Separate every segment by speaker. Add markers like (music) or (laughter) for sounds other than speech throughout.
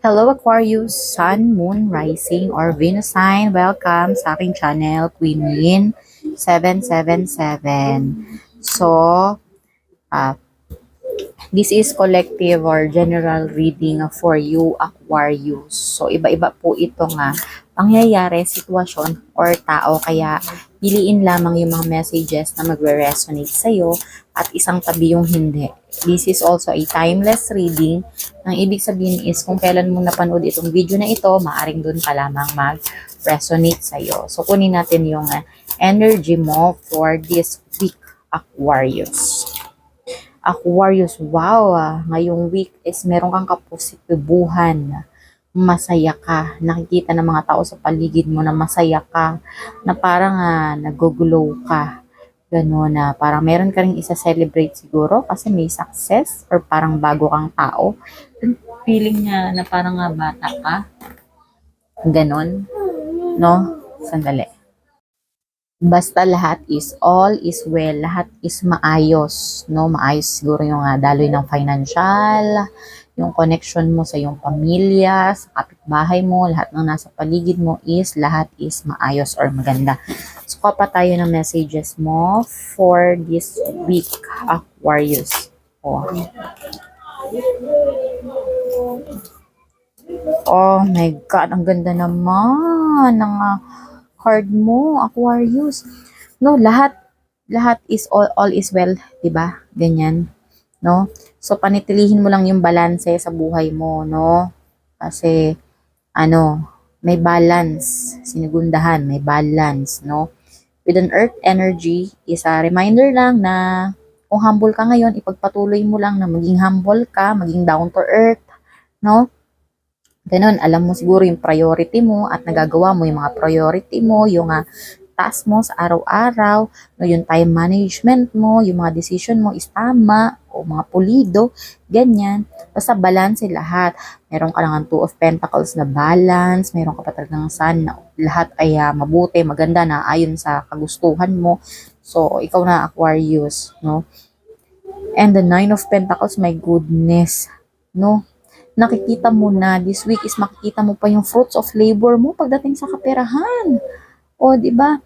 Speaker 1: Hello Aquarius, Sun, Moon, Rising, or Venus sign. Welcome sa aking channel, Queen Lin 777. So, ah, this is collective or general reading for you Aquarius. So, iba-iba po ito nga pangyayari, sitwasyon, or tao. Kaya, piliin lamang yung mga messages na magre-resonate sa'yo at isang tabi yung hindi. This is also a timeless reading. Ang ibig sabihin is kung kailan mo napanood itong video na ito, maaring dun ka lamang mag-resonate sa'yo. So, kunin natin yung uh, energy mo for this week, Aquarius. Aquarius, wow, ah, ngayong week is meron kang kapositibuhan. Masaya ka. Nakikita ng mga tao sa paligid mo na masaya ka. Na parang ah, nag-glow ka. Gano'n na parang meron ka rin isa-celebrate siguro kasi may success or parang bago kang tao. Feeling niya na parang nga bata ka. Ganon. No? Sandali. Basta lahat is all is well. Lahat is maayos. No? Maayos siguro yung uh, daloy ng financial, yung connection mo sa iyong pamilya, sa kapitbahay mo, lahat ng nasa paligid mo is lahat is maayos or maganda. So, pa tayo ng messages mo for this week, Aquarius. Oh. Oh my God, ang ganda naman ng ah, card mo, Aquarius. No, lahat lahat is all all is well, 'di ba? Ganyan, no? So panitilihin mo lang yung balanse sa buhay mo, no? Kasi ano, may balance, sinigundahan, may balance, no? With an earth energy is a reminder lang na kung humble ka ngayon, ipagpatuloy mo lang na maging humble ka, maging down to earth, no? Ganun, alam mo siguro yung priority mo at nagagawa mo yung mga priority mo, yung uh, task mo sa araw-araw, no, yung time management mo, yung mga decision mo is tama o mga pulido, ganyan. Basta balance lahat. Meron ka lang two of pentacles na balance, meron ka pa talagang sun na lahat ay uh, mabuti, maganda na ayon sa kagustuhan mo. So, ikaw na Aquarius, no? And the nine of pentacles, my goodness, no? nakikita mo na this week is makikita mo pa yung fruits of labor mo pagdating sa kaperahan. O, di ba?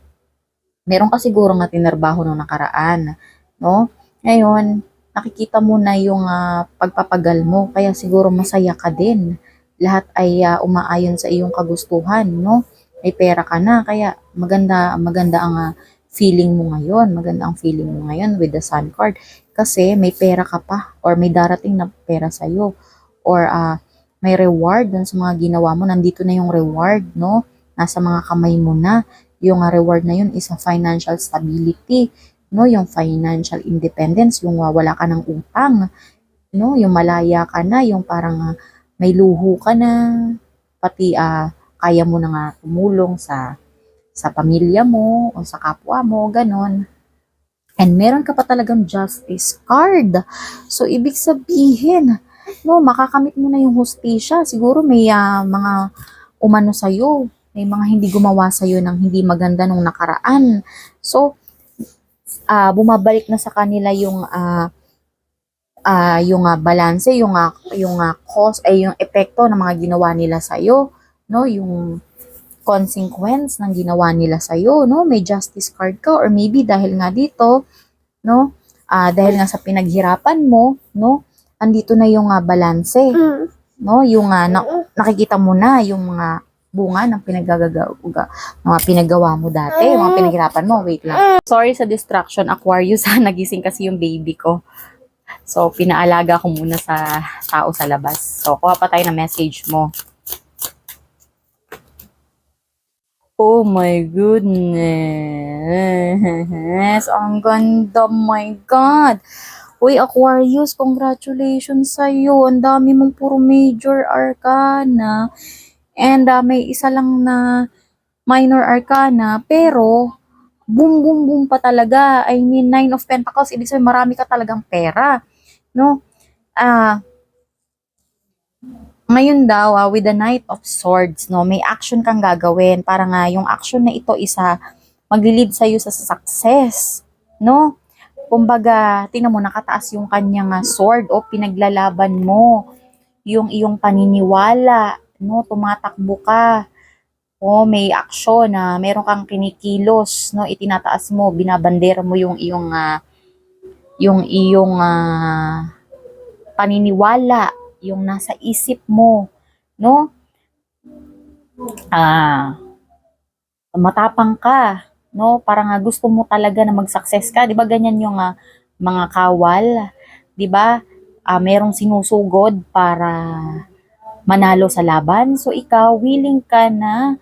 Speaker 1: Meron ka siguro nga tinarbaho nung nakaraan, no? Ngayon, nakikita mo na yung uh, pagpapagal mo, kaya siguro masaya ka din. Lahat ay uh, umaayon sa iyong kagustuhan, no? May pera ka na, kaya maganda maganda ang uh, feeling mo ngayon, maganda ang feeling mo ngayon with the sun card kasi may pera ka pa or may darating na pera sa iyo or uh, may reward dun sa mga ginawa mo, nandito na yung reward, no? Nasa mga kamay mo na. Yung reward na yun is a financial stability, no? Yung financial independence, yung wala ka ng utang, no? Yung malaya ka na, yung parang uh, may luho ka na, pati uh, kaya mo na nga tumulong sa sa pamilya mo o sa kapwa mo, ganon. And meron ka pa talagang justice card. So, ibig sabihin, no, makakamit mo na yung hostisya. Siguro may uh, mga umano sa'yo, may mga hindi gumawa sa'yo ng hindi maganda nung nakaraan. So, uh, bumabalik na sa kanila yung uh, uh, yung uh, balance, yung uh, yung uh, cause ay yung epekto ng mga ginawa nila sa iyo, no? Yung consequence ng ginawa nila sa iyo, no? May justice card ka or maybe dahil nga dito, no? Uh, dahil nga sa pinaghirapan mo, no? andito na yung uh, balanse.
Speaker 2: Mm.
Speaker 1: No, yung uh, na, nakikita mo na yung mga bunga ng pinagagawa mga pinagawa mo dati, mga pinaghirapan mo. Wait lang. Sorry sa distraction, Aquarius, (laughs) ha, nagising kasi yung baby ko. So, pinaalaga ko muna sa tao sa labas. So, kuha pa tayo ng message mo. Oh my goodness. Ang ganda, my God. Uy, Aquarius, congratulations sa'yo. Ang dami mong puro major arcana. And uh, may isa lang na minor arcana. Pero, boom, boom, boom pa talaga. I mean, nine of pentacles. Ibig sabihin, marami ka talagang pera. No? Ah, uh, ngayon daw, uh, with the Knight of Swords, no, may action kang gagawin. Para nga, yung action na ito isa maglilid sa'yo sa success. No? Kumbaga, tingnan mo, nakataas yung kanyang sword o pinaglalaban mo. yung iyong paniniwala, no? Tumatakbo ka. O may aksyon na meron kang kinikilos, no? Itinataas mo, binabandera mo yung iyong ah, yung iyong ah, paniniwala, yung nasa isip mo, no? Ah, matapang ka, no? Parang nga gusto mo talaga na mag-success ka, 'di ba? Ganyan yung ah, mga kawal, 'di ba? Ah, merong sinusugod para manalo sa laban. So ikaw willing ka na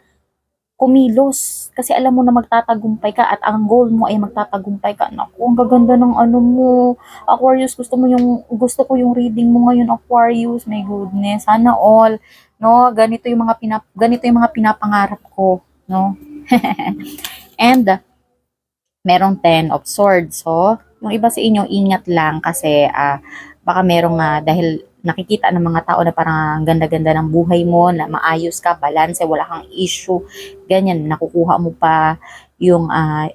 Speaker 1: kumilos kasi alam mo na magtatagumpay ka at ang goal mo ay magtatagumpay ka. Naku, ang gaganda ng ano mo. Aquarius, gusto mo yung gusto ko yung reading mo ngayon, Aquarius. My goodness, sana all, no? Ganito yung mga pinap ganito yung mga pinapangarap ko, no? (laughs) And merong 10 of swords. So, yung iba sa inyo, ingat lang kasi ah, baka merong ah, dahil nakikita ng mga tao na parang ang ganda-ganda ng buhay mo, na maayos ka, balance, wala kang issue, ganyan, nakukuha mo pa yung, ah,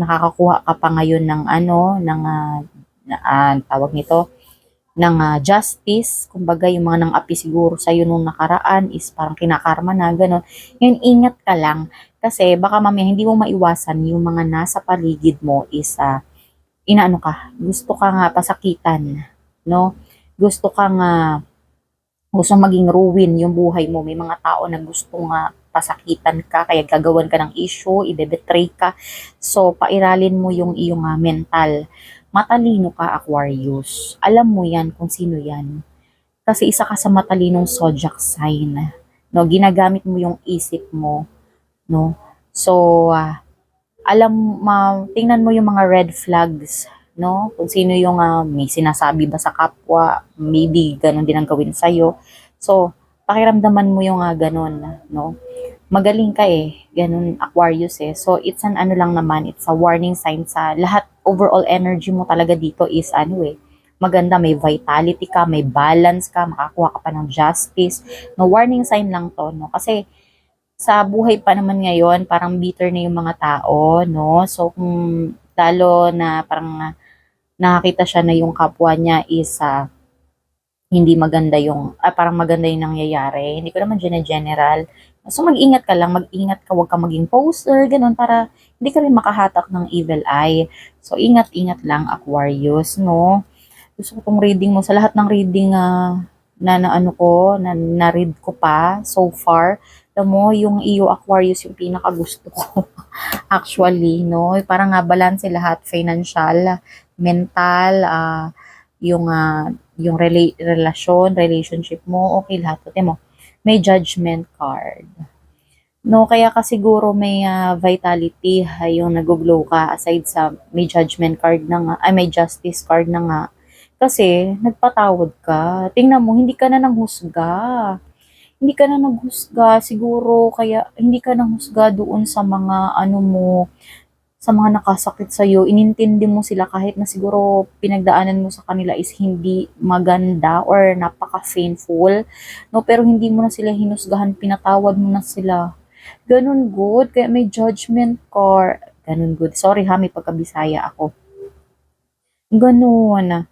Speaker 1: nakakakuha ka pa ngayon ng ano, ng, na- ah, tawag nito, ng ah, justice, kumbaga yung mga nang-api siguro sa'yo nung nakaraan is parang kinakarma na, gano'n. Yun, ingat ka lang, kasi baka mamaya hindi mo maiwasan yung mga nasa paligid mo is, ah, inaano ka, gusto ka nga pasakitan, no? Gusto ka nga, gusto maging ruin yung buhay mo. May mga tao na gusto nga pasakitan ka, kaya gagawan ka ng issue, ibebetray ka. So, pairalin mo yung iyong ah, mental. Matalino ka, Aquarius. Alam mo yan kung sino yan. Kasi isa ka sa matalinong zodiac sign. No, ginagamit mo yung isip mo, no? So, ah, alam, ma, tingnan mo yung mga red flags, no? Kung sino yung ah, may sinasabi ba sa kapwa, maybe ganun din ang gawin sa'yo. So, pakiramdaman mo yung ah, ganun, no? Magaling ka eh, ganun Aquarius eh. So, it's an ano lang naman, it's a warning sign sa lahat, overall energy mo talaga dito is ano eh, maganda, may vitality ka, may balance ka, makakuha ka pa ng justice. No, warning sign lang to, no? Kasi, sa buhay pa naman ngayon, parang bitter na yung mga tao, no? So, kung lalo na parang ah, nakakita siya na yung kapwa niya is ah, hindi maganda yung, ah, parang maganda yung nangyayari. Hindi ko naman general. So, mag-ingat ka lang, mag-ingat ka, huwag ka maging poster, ganun, para hindi ka rin makahatak ng evil eye. So, ingat-ingat lang, Aquarius, no? Gusto ko tong reading mo, sa lahat ng reading ah, na, na ano ko, na na-read ko pa so far, alam mo, yung iyo Aquarius yung pinaka gusto ko. (laughs) Actually, no? Parang nga balance lahat, financial, mental, ah, yung ah, yung rela- relasyon, relationship mo, okay lahat. Ate mo, may judgment card. No, kaya ka siguro may ah, vitality ay yung nag-glow ka aside sa may judgment card na nga, ay may justice card na nga. Kasi nagpatawad ka. Tingnan mo, hindi ka na nanghusga hindi ka na naghusga siguro kaya hindi ka nanghusga doon sa mga ano mo sa mga nakasakit sa iyo inintindi mo sila kahit na siguro pinagdaanan mo sa kanila is hindi maganda or napaka painful no pero hindi mo na sila hinusgahan pinatawad mo na sila ganun good kaya may judgment car ganun good sorry ha may pagkabisaya ako ganun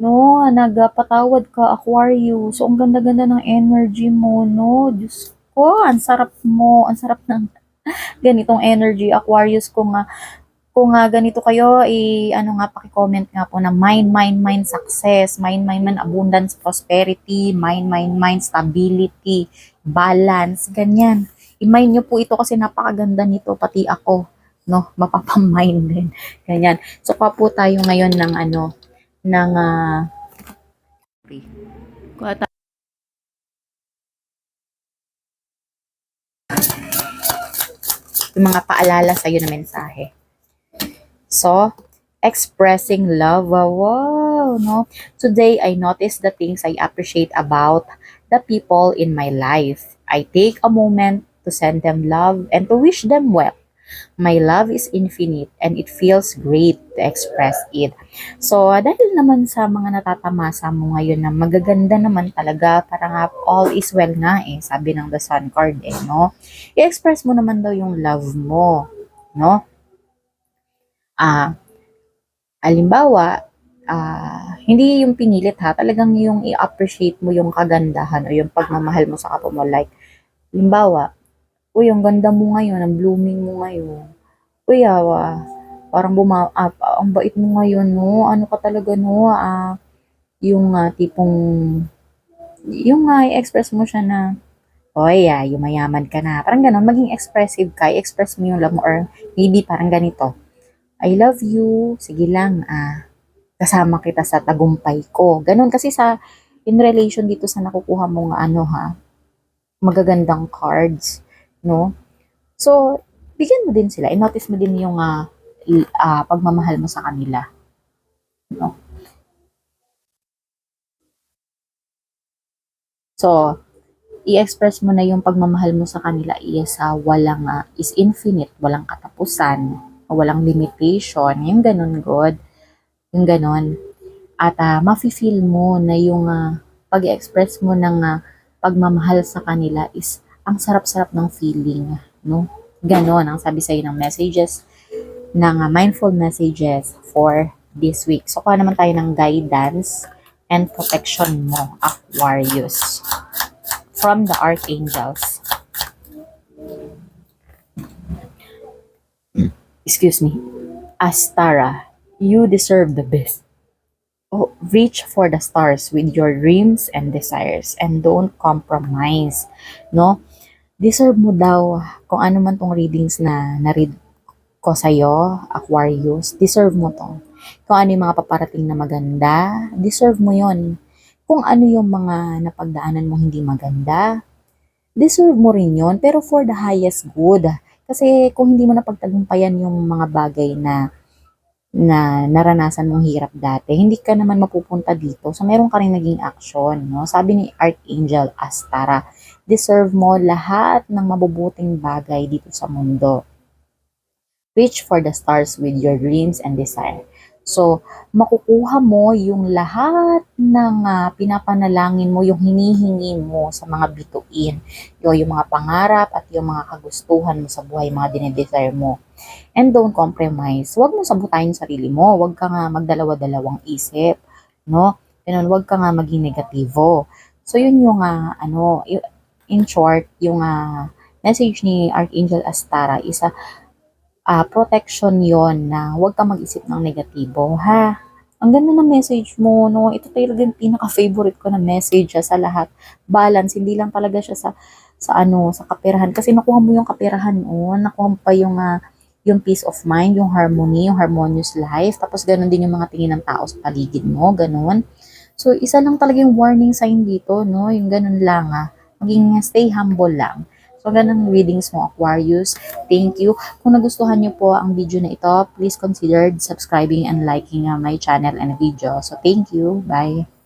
Speaker 1: No, nagpatawad ka, Aquarius. So, ang ganda-ganda ng energy mo, no? Diyos ko, ang sarap mo. Ang sarap ng ganitong energy, Aquarius. Kung, nga kung nga ganito kayo, i, ano nga, paki-comment nga po na mind, mind, mind success, mind, mind, mind abundance, prosperity, mind, mind, mind stability, balance, ganyan. I-mind nyo po ito kasi napakaganda nito, pati ako, no? Mapapamind din. Ganyan. So, pa po tayo ngayon ng ano, ng kuha yung mga paalala sa'yo na mensahe. So, expressing love. Wow, wow, no? Today, I noticed the things I appreciate about the people in my life. I take a moment to send them love and to wish them well. My love is infinite and it feels great to express it. So, dahil naman sa mga natatamasa mo ngayon na magaganda naman talaga, parang nga all is well nga eh, sabi ng The Sun card eh, no? I-express mo naman daw yung love mo, no? Ah, alimbawa, ah, hindi yung pinilit ha, talagang yung i-appreciate mo yung kagandahan o yung pagmamahal mo sa kapwa mo. Like, limbawa, uy, ang ganda mo ngayon, ang blooming mo ngayon. Uy, awa, parang buma, ah, ang bait mo ngayon, no? Ano ka talaga, no? Ah, yung ah, tipong, yung ah, i-express mo siya na, oy, ah, yumayaman ka na. Parang ganun, maging expressive ka, i-express mo yung love mo, or maybe parang ganito, I love you, sige lang, ah, kasama kita sa tagumpay ko. Ganun, kasi sa, in relation dito sa nakukuha mong ano ha, magagandang cards, no? So, bigyan mo din sila, i-notice mo din yung l- ah, pagmamahal mo sa kanila. No? So, i-express mo na yung pagmamahal mo sa kanila is ah, walang ah, is infinite, walang katapusan, walang limitation, yung ganun God, yung ganun. At ah, mafe-feel mo na yung ah, pag-express mo ng ah, pagmamahal sa kanila is ang sarap-sarap ng feeling, no? Ganon ang sabi sa'yo ng messages, ng ah, mindful messages for this week. So, kuha naman tayo ng guidance and protection mo, Aquarius, from the Archangels. Excuse me. Astara, you deserve the best. Oh, reach for the stars with your dreams and desires and don't compromise, no? Deserve mo daw kung ano man tong readings na na-read ko sa'yo, Aquarius, deserve mo to. Kung ano yung mga paparating na maganda, deserve mo yon. Kung ano yung mga napagdaanan mo hindi maganda, deserve mo rin yon pero for the highest good. Kasi kung hindi mo napagtagumpayan yung mga bagay na na naranasan mong hirap dati, hindi ka naman mapupunta dito. So, meron ka rin naging action, no? Sabi ni Archangel Astara, deserve mo lahat ng mabubuting bagay dito sa mundo. Reach for the stars with your dreams and desire. So, makukuha mo yung lahat ng ah, pinapanalangin mo, yung hinihingi mo sa mga bituin, yung, yung mga pangarap at yung mga kagustuhan mo sa buhay, mga dinedesire mo. And don't compromise. Huwag mo sabutayin sarili mo. Huwag ka nga magdalawa-dalawang isip. No? Ganun, huwag ka nga maging negatibo. So, yun yung, ah, ano, in short, yung ah, message ni Archangel Astara is a ah, protection yon na huwag ka mag-isip ng negatibo, ha? Ang ganda ng message mo, no? Ito talaga yung pinaka-favorite ko na message ah, sa lahat. Balance, hindi lang talaga siya sa sa ano, sa kaperahan. Kasi nakuha mo yung kaperahan, oh. Nakuha mo pa yung ah, yung peace of mind, yung harmony, yung harmonious life. Tapos ganun din yung mga tingin ng tao sa paligid mo, ganun. So, isa lang talaga yung warning sign dito, no? Yung ganun lang, ah. Maging stay humble lang. So, ganun readings mo, Aquarius. Thank you. Kung nagustuhan niyo po ang video na ito, please consider subscribing and liking uh, my channel and video. So, thank you. Bye.